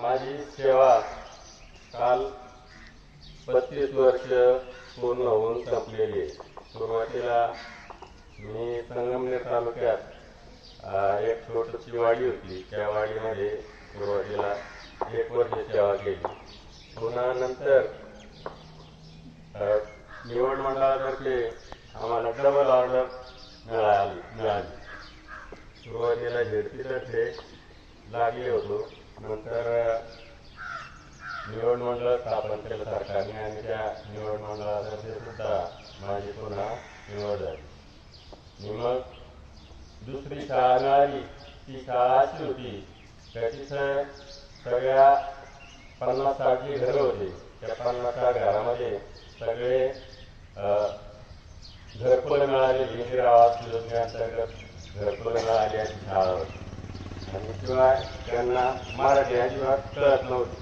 माझी सेवा काल पस्तीस वर्ष पूर्ण होऊन संपलेली आहे. सुरुवातीला मी संगमनेर तालुक्यात एक छोटीशी वाडी होती. त्या वाडीमध्ये सुरुवातीला एक वर्ष सेवा केली. पुन्हा नंतर निवड मंडळातर्फे आम्हाला डबल ऑर्डर मिळाली मिळाली. सुरुवातीला झेडपीतर्फे लागले होतो. नंतर निवड मंडळ स्थापन केलं सरकारने आणि त्या निवड मंडळातर्फे सुद्धा माझी पुन्हा निवड झाली. आणि मग दुसरी शाळा मिळाली. ती शाळा अशी होती त्याची सगळ्या पन्नास साठ घरं होती. त्या पन्नास साठ घरामध्ये सगळे घरकुल मिळाले. इंदिरा आवास योजनेअंतर्गत घरकुल मिळाली अशी शाळा होती. शिवाय त्यांना मराठी अजिबात कळत नव्हती.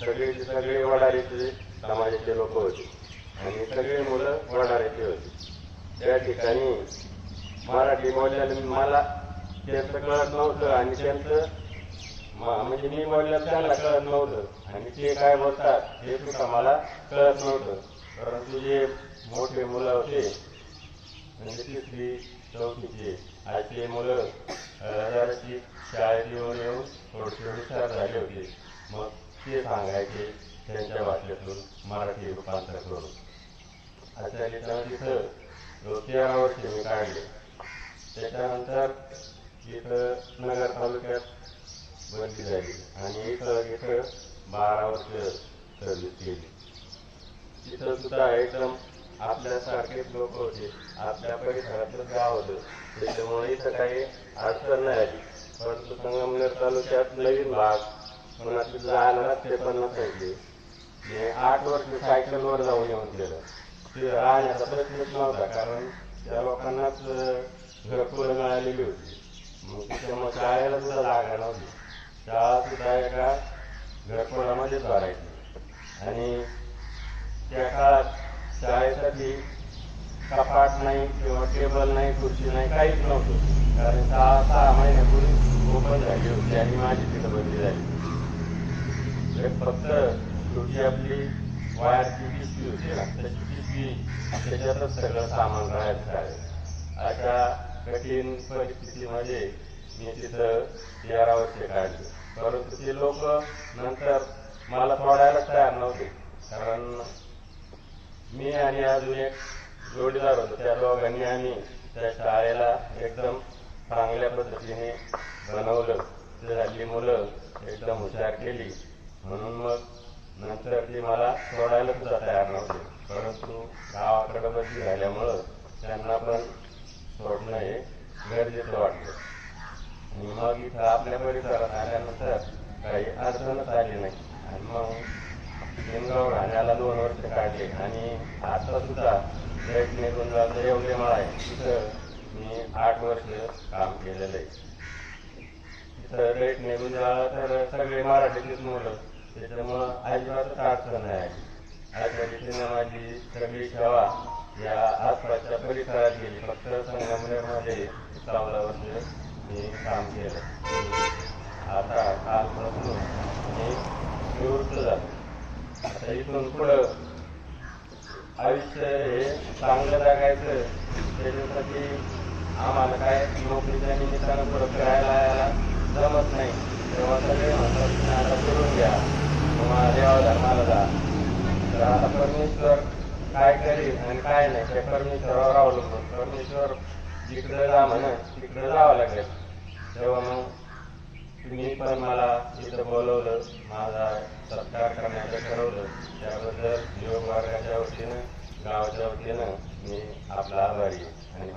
सगळे सगळे वडारीचे समाजाचे लोक होते. आणि सगळे मुलं वडारीचे होते. त्या ठिकाणी मराठी बोलल्याने मला त्यांचं कळत नव्हतं आणि त्यांचं म्हणजे मी बोलल्यानं त्यांना कळत नव्हतं. आणि ते काय बोलतात हे सुद्धा मला कळत नव्हतं. परंतु जे मोठे मुलं होते म्हणजे तिसरी चौथीचे आजचे मुलं अं, जराशी शाळेत येऊन येऊन थोडेसे हुशार झाले होते. मग ते सांगायचे त्यांच्या भाषेतून मराठी रूपांतर करून. अशा रीतीनं तिथं जो तेरा मी काढले. त्याच्यानंतर इथं नगर तालुक्यात बदली झाली आणि इथं इथं बारा वर्ष सर्विस केली. तिथं सुद्धा एकदम आपल्यासारखेच लोक होते. आपल्या परिसरातलं गाव होतं. त्याच्यामुळे इथं काही अडचण नाही आली. परंतु संगमनेर तालुक्यात नवीन भाग पुन्हा जायला रस्ते पण नसायचे हे आठ वर्ष सायकलवर जाऊन येऊन केलं ते राहण्याचा प्रश्नच नव्हता कारण त्या लोकांनाच अं, घरकुलं मिळालेली होती. मग त्याच्यामुळे शाळेला सुद्धा जागा नव्हती शाळा सुद्धा एका घरकुलामध्येच भरायची. आणि त्या काळात शाळेसाठी कपाट नाही किंवा टेबल नाही खुर्ची नाही काहीच नव्हतं. कारण सहा सहा महिन्यापूर्वी ओपन झाली होती आणि माझी तिथं बंदी झाली फक्त छोटी आपली वायरची पिशवी होती ना त्याची पिशवी त्याच्यातच सगळं सामान राहायचं आहे. अशा कठीण परिस्थितीमध्ये मी तिथं तेरा वर्षे काढली परंतु ते लोक नंतर मला सोडायला तयार नव्हते. कारण मी आणि अजून एक जोडीदार होतो. त्या दोघांनी आम्ही त्या शाळेला एकदम चांगल्या पद्धतीने बनवलं. ते झाली मुलं एकदम हुशार केली. म्हणून मग नंतर ती मला सोडायला सुद्धा तयार नव्हते. परंतु गावाकडे बदली झाल्यामुळं त्यांना पण सोडणं हे गरजेचं वाटलं. आणि मग इथं आपल्या परिसरात आल्यानंतर काही अडचणच आली नाही. आणि मग निमगाव राहण्याला दोन वर्ष काढले. आणि आता सुद्धा रेट निघून एवढे मला आहे. तिथं मी आठ वर्ष काम केलेलं आहे. तिथं रेट निघून तर सगळे मराठीतलीच मुलं. त्याच्यामुळं अजिबातच अडचण आहे आली. माझी सगळी सेवा या आसपासच्या परिसरात गेली. फक्त संगमनेरमध्ये चौदा वर्ष मी काम केलं. आता कालपासून मी निवृत्त झालो. आता इथून पुढं आयुष्य हे चांगलं जगायचं त्याच्यासाठी आम्हाला काय नोकरीच्या निमित्तानं पुढं फिरायला जमत नाही तेव्हा सगळे म्हणतात आता फिरून घ्या तुम्हाला देवा धर्माला जा तर आता परमेश्वर काय करेल आणि काय नाही त्या परमेश्वरावर अवलंबून परमेश्वर जिकडे जा म्हणे तिकडं जावं लागेल तेव्हा मग तुम्ही पण मला इथं बोलवलं माझा सत्कार करण्याचं ठरवलं त्याबद्दल योग मार्गाच्या वतीनं गावाच्या वतीनं मी आपला आभारी आणि